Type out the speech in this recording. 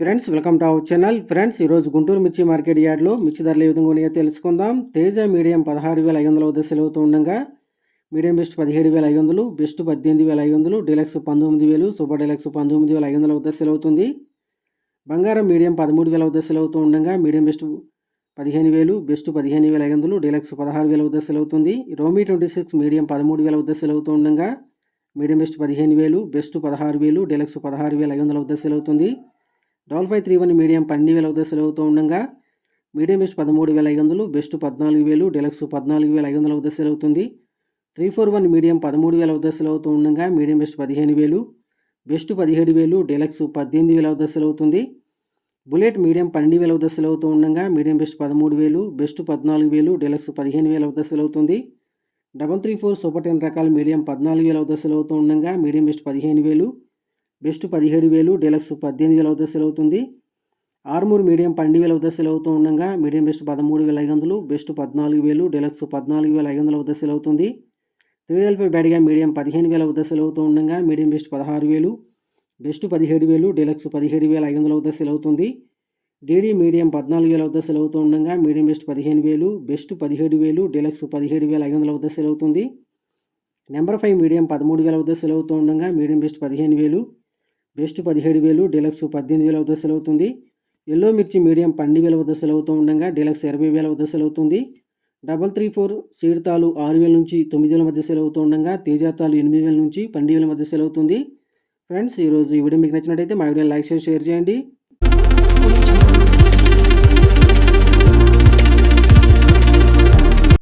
Friends welcome to our channel. Friends ఈరోజు గుంటూరు మిర్చి market యార్డ్లో మిర్చి ధరలు ఏ విధంగా ఉన్నాయో తెలుసుకుందాం. తేజ మీడియం పదహారు వేల ఐదు వందల వద్ద సెలవుతూ ఉండగా మీడియం బెస్ట్ పదిహేడు వేల ఐదు వందలు బెస్ట్ పద్దెనిమిది వేల ఐదు వందలు డీలక్స్ పంతొమ్మిది వేలు సూపర్ డీలక్స్ పంతొమ్మిది వేల ఐదు వందల వద్ద సెలవుతుంది. బంగారం మీడియం పదమూడు వేల వద్ద సెలవుతూ ఉండగా మీడియం బెస్ట్ పదిహేను వేలు బెస్ట్ పదిహేను వేల ఐదు వందలు డీలక్స్ పదహారు వేల వద్ద సెలవుతుంది. రోమీ ట్వంటీ సిక్స్ మీడియం పదమూడు వేల వద్ద సెలవుతూ ఉండగా మీడియం బెస్ట్ పదిహేను వేలు బెస్ట్ పదహారు వేలు డీలక్స్ పదహారు వేల ఐదు వందల వద్ద సెలవుతుంది. Double five three one medium పన్నెండు వేల వద్ద సెలవుతూ ఉండగా మీడియం బెస్ట్ పదమూడు వేల ఐదు వందలు బెస్ట్ పద్నాలుగు వేలు డెలక్స్ పద్నాలుగు వేల ఐదు వందల వద్ద సెలవుతుంది త్రీ ఫోర్ వన్ మీడియం పదమూడు వేల వద్ద సెలవుతూ ఉండగా మీడియం బెస్ట్ పదిహేను వేలు బెస్ట్ పదిహేడు వేలు డెలక్స్ పద్దెనిమిది వేల వద్ద సెలవుతుంది బుల్లెట్ మీడియం పన్నెండు వేల వద్ద సెలవుతూ ఉండగా మీడియం బెస్ట్ పదమూడు వేలు బెస్ట్ పద్నాలుగు వేలు డెలక్స్ పదిహేను వేల వద్ద సెలవుతుంది double three four super ten రకాల మీడియం పద్నాలుగు వేల వద్ద సెలవుతూ ఉండగా మీడియం బెస్ట్ పదిహేను వేలు బెస్ట్ పదిహేడు వేలు డీలక్స్ పద్దెనిమిది వేల వద్ద సెలవుతుంది ఆర్మూర్ మీడియం పన్నెండు వేల వద్ద సెలవుతూ ఉండగా మీడియం బెస్ట్ పదమూడు వేల ఐదు వందలు బెస్ట్ పద్నాలుగు వేలు డీలక్స్ పద్నాలుగు వేల ఐదు వందల వద్ద సెలవుతుంది త్రీ ఎల్పై బ్యాడ్గా మీడియం పదిహేను వేల వద్ద సెలవుతూ ఉండగా మీడియం బెస్ట్ పదహారు వేలు బెస్ట్ పదిహేడు వేలు డీలక్స్ పదిహేడు వేల ఐదు వందల వద్ద సెలవుతుంది డీడీ మీడియం పద్నాలుగు వేల వద్ద సెలవుతూ ఉండగా మీడియం బెస్ట్ పదిహేను వేలు బెస్ట్ పదిహేడు వేలు డీలక్స్ పదిహేడు వేల ఐదు వందల వద్ద సెలవుతుంది నెంబర్ ఫైవ్ మీడియం పదమూడు వేల వద్ద సెలవుతూ ఉండగా మీడియం బెస్ట్ పదిహేను వేలు బెస్ట్ పదిహేడు వేలు డీలక్స్ పద్దెనిమిది వేల వద్ద సెలవుతుంది. ఎల్లో మిర్చి మీడియం పన్నెండు వేల వద్ద అవుతూ ఉండగా డీలక్స్ ఇరవై వేల వద్ద సెలవుతుంది. డబల్ త్రీ ఫోర్ సీడతాలు ఆరు వేల నుంచి తొమ్మిది వేల మధ్య సెలవుతూ ఉండగా తేజాతాలు ఎనిమిది వేల నుంచి పన్నెండు వేల మధ్య సెలవుతుంది. ఫ్రెండ్స్ ఈరోజు ఈ వీడియో మీకు నచ్చినట్టయితే మా వీడియో లైక్ చేసి షేర్ చేయండి.